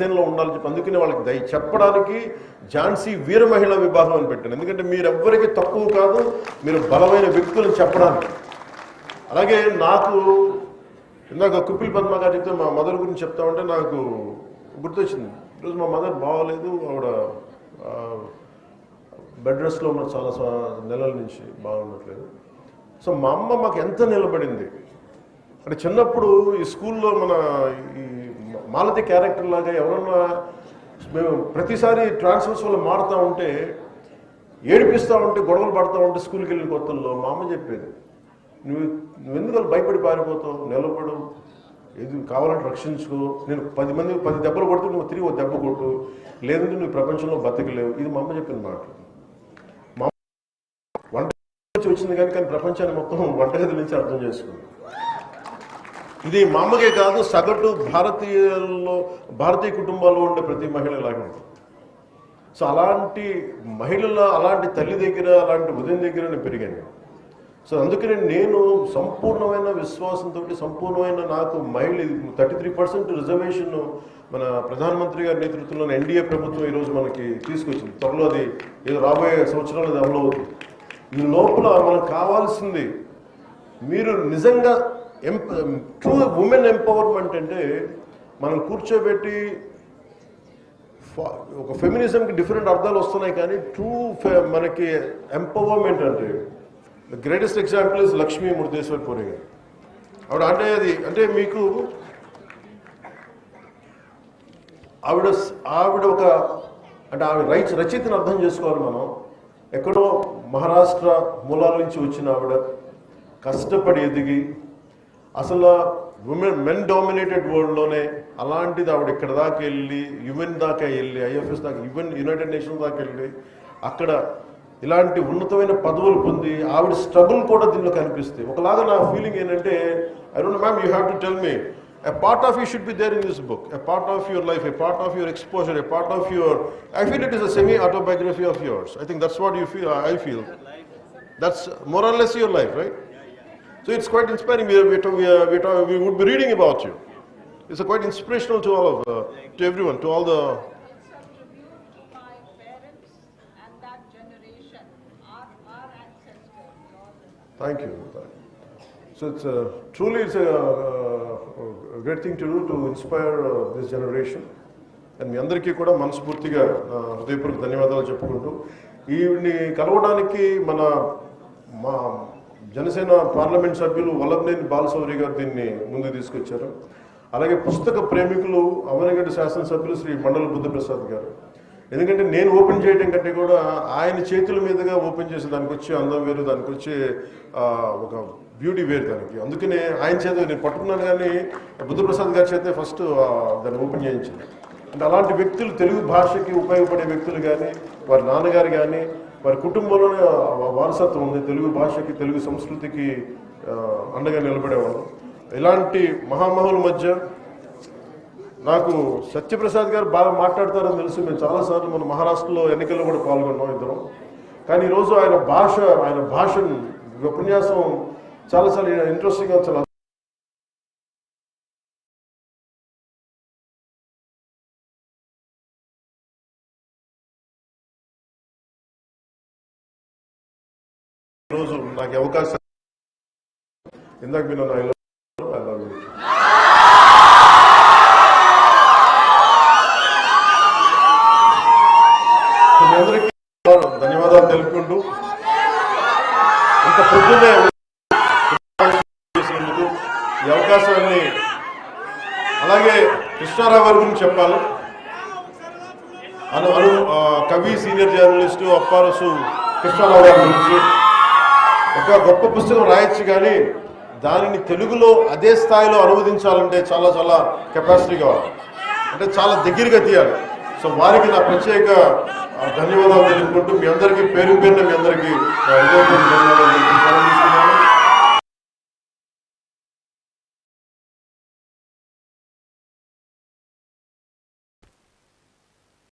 సేనలో ఉండాలని చెప్పి అందుకనే వాళ్ళకి దయ. చెప్పడానికి ఝాన్సీ వీర మహిళా విభాగం అని పెట్టాను ఎందుకంటే మీరు ఎవ్వరికి తక్కువ కాదు మీరు బలమైన వ్యక్తులను చెప్పడానికి. అలాగే నాకు ఇందాక కుప్పిల్ పద్మ గారు చెప్తే మా మదర్ గురించి చెప్తా ఉంటే నాకు గుర్తొచ్చింది. ఈరోజు మా మదర్ బాగోలేదు ఆవిడ బెడ్ రెస్ట్లో ఉన్న చాలా నెలల నుంచి బాగుండట్లేదు. సో మా అమ్మ మాకు ఎంత నిలబడింది? అంటే చిన్నప్పుడు ఈ స్కూల్లో మన ఈ మాలతి క్యారెక్టర్ లాగా ఎవరన్నా మేము ప్రతిసారి ట్రాన్స్ఫర్స్ వల్ల మారుతూ ఉంటే ఏడిపిస్తూ ఉంటే గొడవలు పడుతూ ఉంటే స్కూల్కి వెళ్ళిన కొత్తల్లో మా అమ్మ చెప్పేది నువ్వు నువ్వెందుకు ఎందుకు భయపడి పారిపోతావు? నిలబడు. ఏది కావాలంటే రక్షించుకో. నేను పది మంది పది దెబ్బలు కొడితే నువ్వు తిరిగి ఒక దెబ్బ కొట్టు. లేదంటే నువ్వు ప్రపంచంలో బతకలేవు. ఇది మా అమ్మ చెప్పిన మాట. మా వంట నుంచి వచ్చింది కానీ కానీ ప్రపంచాన్ని మొత్తం వంటగది నుంచి అర్థం చేసుకుంది. ఇది మా అమ్మకే కాదు సగటు భారతీయుల్లో భారతీయ కుటుంబాల్లో ఉండే ప్రతి మహిళ ఇలాగే ఉంటుంది. సో అలాంటి మహిళల అలాంటి తల్లి దగ్గర అలాంటి ఉదయం దగ్గర నేను పెరిగాను. సో అందుకని నేను సంపూర్ణమైన విశ్వాసంతో సంపూర్ణమైన నాకు మహిళ థర్టీ త్రీ పర్సెంట్ రిజర్వేషన్ మన ప్రధానమంత్రి గారి నేతృత్వంలోని ఎన్డీఏ ప్రభుత్వం ఈరోజు మనకి తీసుకొచ్చింది. త్వరలో అది ఏదో రాబోయే సంవత్సరాలు అది అమలవుతుంది ఈ లోపల మనకు కావాల్సింది మీరు నిజంగా ట్రూ ఉమెన్ ఎంపవర్మెంట్ అంటే మనం కూర్చోబెట్టి ఒక ఫెమినిజంకి డిఫరెంట్ అర్థాలు వస్తున్నాయి కానీ ట్రూ మనకి ఎంపవర్మెంట్ అంటే the greatest example is Lakshmi Murudeshwar Puri గారు ఆవిడ అంటే అది అంటే మీకు ఆవిడ ఆవిడ ఒక అంటే ఆవిడ రైట్స్ రచయితను అర్థం చేసుకోవాలి మనం. ఎక్కడో మహారాష్ట్ర మూలాల నుంచి వచ్చిన ఆవిడ కష్టపడి ఎదిగి అసలు ఉమెన్ మెన్ డామినేటెడ్ వరల్డ్లోనే అలాంటిది ఆవిడ ఇక్కడ దాకా వెళ్ళి యుఎన్ దాకా వెళ్ళి ఐఎఫ్ఎస్ దాకా యువన్ యునైటెడ్ నేషన్ దాకా వెళ్ళి అక్కడ ఇలాంటి ఉన్నతమైన పదవులు పొంది ఆవిడ స్ట్రగుల్ కూడా దీనిలో కనిపిస్తే. ఒకలాగా నా ఫీలింగ్ ఏంటంటే I don't ma'am you have to tell me a part of you should be there in this book a part of your life a part of your exposure a part of your I feel it is semi autobiography of yours I think that's what you feel I feel that's more or less your life right so it's quite inspiring we, are, we, are, we, are, we, are, we would be reading about you it's a quite inspirational to all of uh, to everyone to all the tribute to my parents and that generation, our, our ancestors. all of them. Thank you. So it's uh, truly it's a, uh, a great thing to do to inspire uh, this generation. And మీ అందరికీ కూడా మనస్ఫూర్తిగా ఆ, హృదయపూర్వక ధన్యవాదాలు చెప్పుకుంటూ ఈవిని కలవడానికి మన మా జనసేన పార్లమెంట్ సభ్యులు వల్లభనేని బాలసౌరి గారు దీన్ని ముందుకు తీసుకొచ్చారు. అలాగే పుస్తక ప్రేమికులు అవనగడ్డ శాసనసభ్యులు శ్రీ మండల బుద్ధప్రసాద్ గారు. ఎందుకంటే నేను ఓపెన్ చేయడం కంటే కూడా ఆయన చేతుల మీదుగా ఓపెన్ చేసి దానికి వచ్చే అందం వేరు దానికి వచ్చే ఒక బ్యూటీ వేరు దానికి. అందుకనే ఆయన చేత నేను పట్టుకున్నాను కానీ బుద్ధప్రసాద్ గారి చేతే ఫస్ట్ దాన్ని ఓపెన్ చేయించింది అలాంటి వ్యక్తులు తెలుగు భాషకి ఉపయోగపడే వ్యక్తులు కానీ వారి నాన్నగారు కానీ వారి కుటుంబంలోనే వారసత్వం ఉంది. తెలుగు భాషకి తెలుగు సంస్కృతికి అండగా నిలబడేవాళ్ళు. ఇలాంటి మహామహుల మధ్య నాకు సత్యప్రసాద్ గారు బాగా మాట్లాడతారని తెలుసు. మేము చాలాసార్లు మన మహారాష్ట్రలో ఎన్నికల్లో కూడా పాల్గొన్నాం ఇద్దరం. కానీ ఈరోజు ఆయన భాష ఆయన భాషను ఉపన్యాసం చాలా ఇంట్రెస్టింగ్గా చాలా ఈరోజు నాకు అవకాశం ఇందాక మీరు నన్ను అందరికీ ధన్యవాదాలు తెలుపుకుంటూ ఇంత పొద్దునే చేసినందుకు ఈ అవకాశాన్ని అలాగే కృష్ణారావు గారి గురించి చెప్పాలి. అను అను కవి సీనియర్ జర్నలిస్టు అప్పారసు కృష్ణారావు గారి గురించి ఒక గొప్ప పుస్తకం రాయొచ్చు కానీ దానిని తెలుగులో అదే స్థాయిలో అనువదించాలంటే చాలా చాలా కెపాసిటీ కావాలి. అంటే చాలా దగ్గరగా తీయాలి. సో వారికి నా ప్రత్యేక ధన్యవాదాలు తెలుపుకుంటూ మీ అందరికీ పేరు పేరున మీ అందరికీ